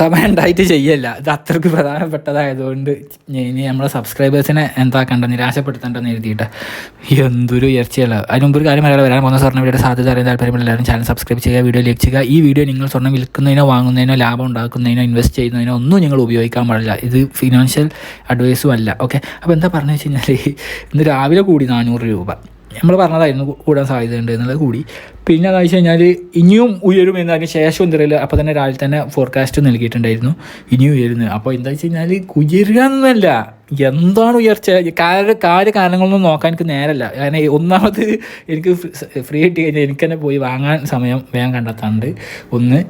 സമയം ഉണ്ടായിട്ട് ചെയ്യല്ല. ഇത് അത്രയ്ക്ക് പ്രധാനപ്പെട്ടതായതുകൊണ്ട് ഇനി നമ്മളെ സബ്സ്ക്രൈബേഴ്സിനെ എന്താ എന്താക്കണ്ട നിരാശപ്പെടുത്തേണ്ടെന്ന് എഴുതിയിട്ട്. എന്തൊരു ഉയർച്ചയല്ല. അതിന് മുമ്പ് ഒരു കാര്യം മലയാളം വരാൻ പോകുന്ന സ്വർണ വീഡിയോയുടെ സാധ്യത അറിയാൻ താല്പര്യമുള്ള എല്ലാവരും ചാനൽ സബ്സ്ക്രൈബ് ചെയ്യുക വീഡിയോ ലൈക്ക് ചെയ്യുക. ഈ വീഡിയോ നിങ്ങൾ സ്വർണം വിൽക്കുന്നതിനോ വാങ്ങുന്നതിനോ ലാഭം ഉണ്ടാക്കുന്നതിനോ ഇൻവെസ്റ്റ് ചെയ്യുന്നതിനോ ഒന്നും നിങ്ങൾ ഉപയോഗിക്കാൻ പാടില്ല. ഇത് ഫിനാൻഷ്യൽ അഡ്വൈസും അല്ല. ഓക്കെ അപ്പോൾ എന്താ പറഞ്ഞു വെച്ച് കഴിഞ്ഞാൽ ഇന്ന് രാവിലെ കൂടി നാനൂറ് രൂപ. നമ്മൾ പറഞ്ഞതായിരുന്നു കൂടാൻ സാധ്യതയുണ്ട് എന്നുള്ളത് കൂടി. പിന്നെ എന്താ വെച്ച് കഴിഞ്ഞാൽ ഇനിയും ഉയരും എന്നതിന് ശേഷം അപ്പോൾ തന്നെ രാവിലെ തന്നെ ഫോർകാസ്റ്റ് നൽകിയിട്ടുണ്ടായിരുന്നു. ഇനിയും ഉയരുന്നു. അപ്പോൾ എന്താ വെച്ച് കഴിഞ്ഞാൽ ഉയരുക എന്നല്ല. എന്താണ് ഉയർച്ച? കാര്യ കാര്യ കാരണങ്ങളൊന്നും നോക്കാൻ എനിക്ക് നേരമല്ല കാരണം ഒന്നാമത് എനിക്ക് ഫ്രീ കിട്ടി കഴിഞ്ഞാൽ എനിക്ക് തന്നെ പോയി വാങ്ങാൻ സമയം വേഗം കണ്ടെത്താണ്ട് ഒന്ന്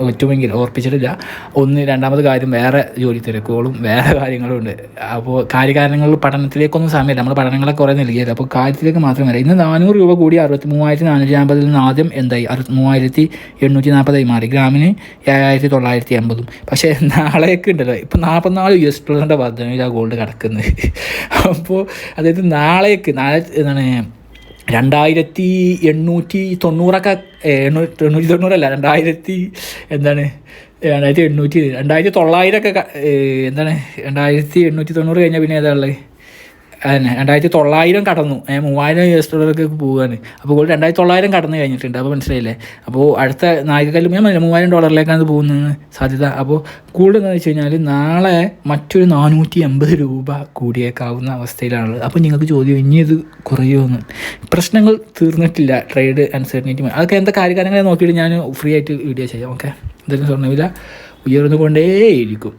ഒറ്റുമെങ്കിൽ ഓർപ്പിച്ചിട്ടില്ല. ഒന്ന് രണ്ടാമത് കാര്യം വേറെ ജോലി തിരക്കുകളും വേറെ കാര്യങ്ങളും ഉണ്ട്. അപ്പോൾ കാര്യകാരണങ്ങൾ പഠനത്തിലേക്കൊന്നും സമയമില്ല. നമ്മൾ പഠനങ്ങളൊക്കെ കുറേ നൽകിയത് അപ്പോൾ കാര്യത്തിലേക്ക് മാത്രമല്ല. ഇന്ന് നാനൂറ് രൂപ കൂടി അറുപത്തി മൂവായിരത്തി നാനൂറ്റി അമ്പതിൽ നിന്ന് ആദ്യം എന്തായി? അറുപത്തി മൂവായിരത്തി എണ്ണൂറ്റി നാൽപ്പതായി മാറി. ഗ്രാമിന് ഏഴായിരത്തി തൊള്ളായിരത്തി അമ്പതും പക്ഷേ നാളെയൊക്കെ ഉണ്ടല്ലോ. ഇപ്പോൾ നാൽപ്പത്തിനാല് യു എസ് ഡോളറിന്റെ വർദ്ധനയിലാണ് ഗോൾഡ് കിടക്കുന്നത്. അപ്പോൾ അതായത് നാളേക്ക് നാളെ എന്താണ് രണ്ടായിരത്തി എണ്ണൂറ്റി തൊണ്ണൂറൊക്കെ എണ്ണൂറ്റി എണ്ണൂറ്റി തൊണ്ണൂറല്ല രണ്ടായിരത്തി എന്താണ് രണ്ടായിരത്തി എണ്ണൂറ്റി രണ്ടായിരത്തി തൊള്ളായിരമൊക്കെ എന്താണ് രണ്ടായിരത്തി എണ്ണൂറ്റി തൊണ്ണൂറ് കഴിഞ്ഞാൽ പിന്നെ ഏതാ ഉള്ളത് അതന്നെ. രണ്ടായിരത്തി തൊള്ളായിരം കടന്നു മൂവായിരം യു എസ് ഡോളറൊക്കെ പോവുകയാണ് അപ്പോൾ ഗോൾഡ് രണ്ടായിരത്തി തൊള്ളായിരം കടന്നു കഴിഞ്ഞിട്ടുണ്ട്. അപ്പോൾ മനസ്സിലായില്ലേ? അപ്പോൾ അടുത്ത നായികക്കല്ലും ഞാൻ പറഞ്ഞില്ലേ, മൂവായിരം ഡോളറിലേക്കാണ് പോകുന്നതെന്ന് സാധ്യത. അപ്പോൾ കൂടുതൽ എന്താണെന്ന് വെച്ച് കഴിഞ്ഞാൽ നാളെ മറ്റൊരു നാനൂറ്റി എൺപത് രൂപ കൂടിയേക്കാവുന്ന അവസ്ഥയിലാണുള്ളത് അപ്പോൾ നിങ്ങൾക്ക് ചോദ്യം ഇനി ഇത് കുറയുമെന്ന് പ്രശ്നങ്ങൾ തീർന്നിട്ടില്ല. ട്രേഡ് അൺസർട്ടനിറ്റി അതൊക്കെ എന്താ കാര്യകാരങ്ങളെ നോക്കിയിട്ട് ഞാൻ ഫ്രീ ആയിട്ട് വീഡിയോ ചെയ്യാം. ഓക്കെ? എന്തായാലും സ്വർണവില ഉയർന്നുകൊണ്ടേയിരിക്കും.